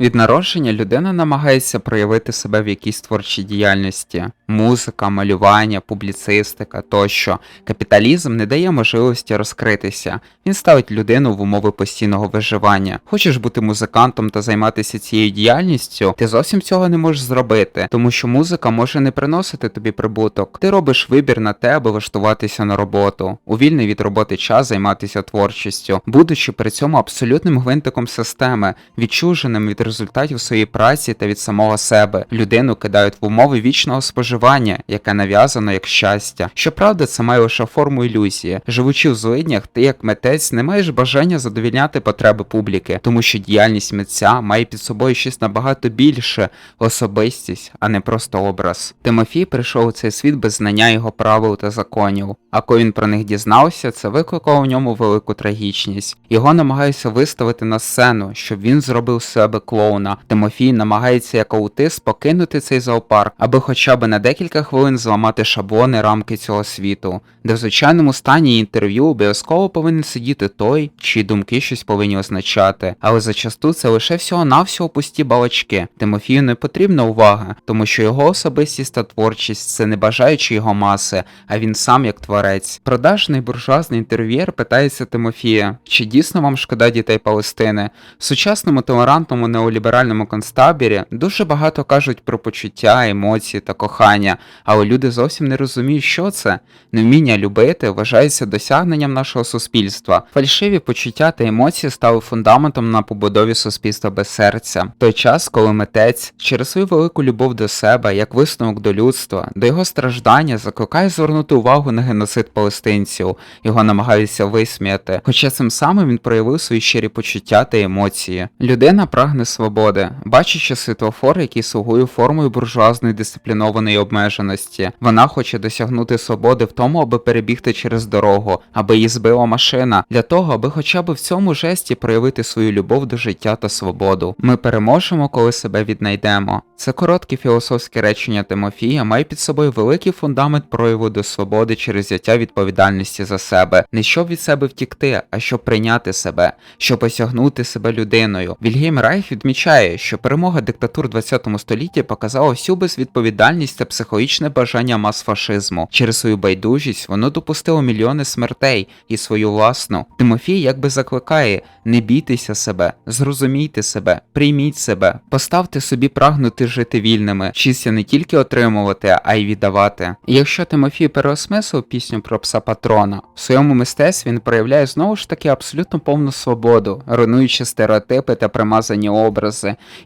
Від народження людина намагається проявити себе в якійсь творчій діяльності: музика, малювання, публіцистика тощо. Капіталізм не дає можливості розкритися. Він ставить людину в умови постійного виживання. Хочеш бути музикантом та займатися цією діяльністю, ти зовсім цього не можеш зробити, тому що музика може не приносити тобі прибуток. Ти робиш вибір на те, аби влаштуватися на роботу, у вільний від роботи час займатися творчістю, будучи при цьому абсолютним гвинтиком системи, відчуженим від результатів своєї праці та від самого себе. Людину кидають в умови вічного споживання, яке нав'язано як щастя. Щоправда, це має лише форму ілюзії. Живучи в злиднях, ти як митець не маєш бажання задовільняти потреби публіки, тому що діяльність митця має під собою щось набагато більше особистість, а не просто образ. Тимофій прийшов у цей світ без знання його правил та законів. А коли він про них дізнався, це викликало в ньому велику трагічність. Його намагаються виставити на сцену, щоб він зробив себе клоуна. Тимофій намагається як аутист покинути цей зоопарк, аби хоча б на декілька хвилин зламати шаблони рамки цього світу, де в звичайному стані інтерв'ю обов'язково повинен сидіти той, чиї думки щось повинні означати, але зачасту це лише всього-навсього пусті балачки. Тимофію не потрібна увага, тому що його особистість та творчість це не бажаючі його маси, а він сам як творець. Продажний буржуазний інтерв'єр питається Тимофія, чи дійсно вам шкода дітей Палестини? В сучасному толерантному неоліберальному концтабірі дуже багато кажуть про почуття, емоції та кохання, але люди зовсім не розуміють, що це. Невміння любити вважається досягненням нашого суспільства. Фальшиві почуття та емоції стали фундаментом на побудові суспільства без серця. Той час, коли митець через свою велику любов до себе, як висновок до людства, до його страждання, закликає звернути увагу на геноцид палестинців, його намагаються висміяти. Хоча цим самим він проявив свої щирі почуття та емоції. Людина прагне свободи, бачачи світлофор, який слугує формою буржуазної дисциплінованої обмеженості. Вона хоче досягнути свободи в тому, аби перебігти через дорогу, аби її збила машина, для того, аби хоча б в цьому жесті проявити свою любов до життя та свободу. Ми переможемо, коли себе віднайдемо. Це коротке філософське речення Тимофія має під собою великий фундамент прояву до свободи через взяття відповідальності за себе, не щоб від себе втікти, а щоб прийняти себе, щоб осягнути себе людиною. Вільгельм Райх відмічає, що перемога диктатур 20 столітті показала всю безвідповідальність та психологічне бажання мас фашизму. Через свою байдужість воно допустило мільйони смертей і свою власну. Тимофій якби закликає: не бійтеся себе, зрозумійте себе, прийміть себе, поставте собі прагнути жити вільними, вчіться не тільки отримувати, а й віддавати. Якщо Тимофій переосмислив пісню про пса патрона, в своєму мистецтві він проявляє знову ж таки абсолютно повну свободу, руйнуючи стереотипи та примазані образи,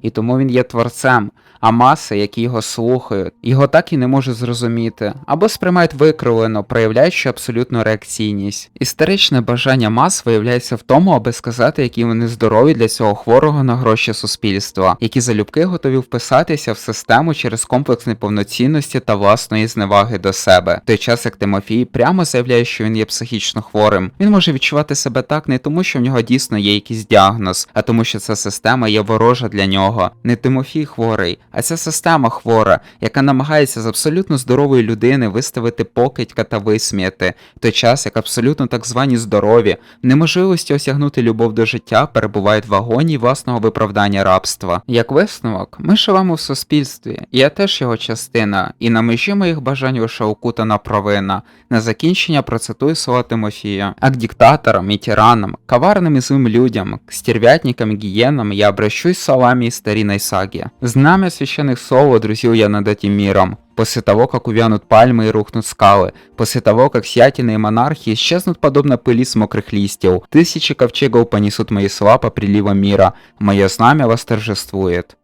і тому він є творцем. А маси, які його слухають, його так і не можуть зрозуміти, або сприймають викривлено, проявляючи абсолютну реакційність. Історичне бажання мас виявляється в тому, аби сказати, які вони здорові для цього хворого на гроші суспільства, які залюбки готові вписатися в систему через комплекс неповноцінності та власної зневаги до себе. В той час як Тимофій прямо заявляє, що він є психічно хворим. Він може відчувати себе так не тому, що в нього дійсно є якийсь діагноз, а тому, що ця система є ворожа для нього. Не Тимофій хворий, а ця система хвора, яка намагається з абсолютно здорової людини виставити покидька та висміяти, той час як абсолютно так звані здорові, неможливості осягнути любов до життя перебувають в агонії власного виправдання рабства. Як висновок, ми живемо в суспільстві, і я теж його частина, і на межі моїх бажань лише окутана провина. На закінчення процитую слова Тимофія. А к диктаторам и тиранам, коварным и злым людям, к стервятникам и гиенам я обращусь словами из старинной саги. Знамя священных слов водрузил я над этим миром. После того, как увянут пальмы и рухнут скалы, после того, как сятины и монархии исчезнут подобно пыли с мокрых листьев, тысячи ковчегов понесут мои слова по приливам мира, мое знамя восторжествует.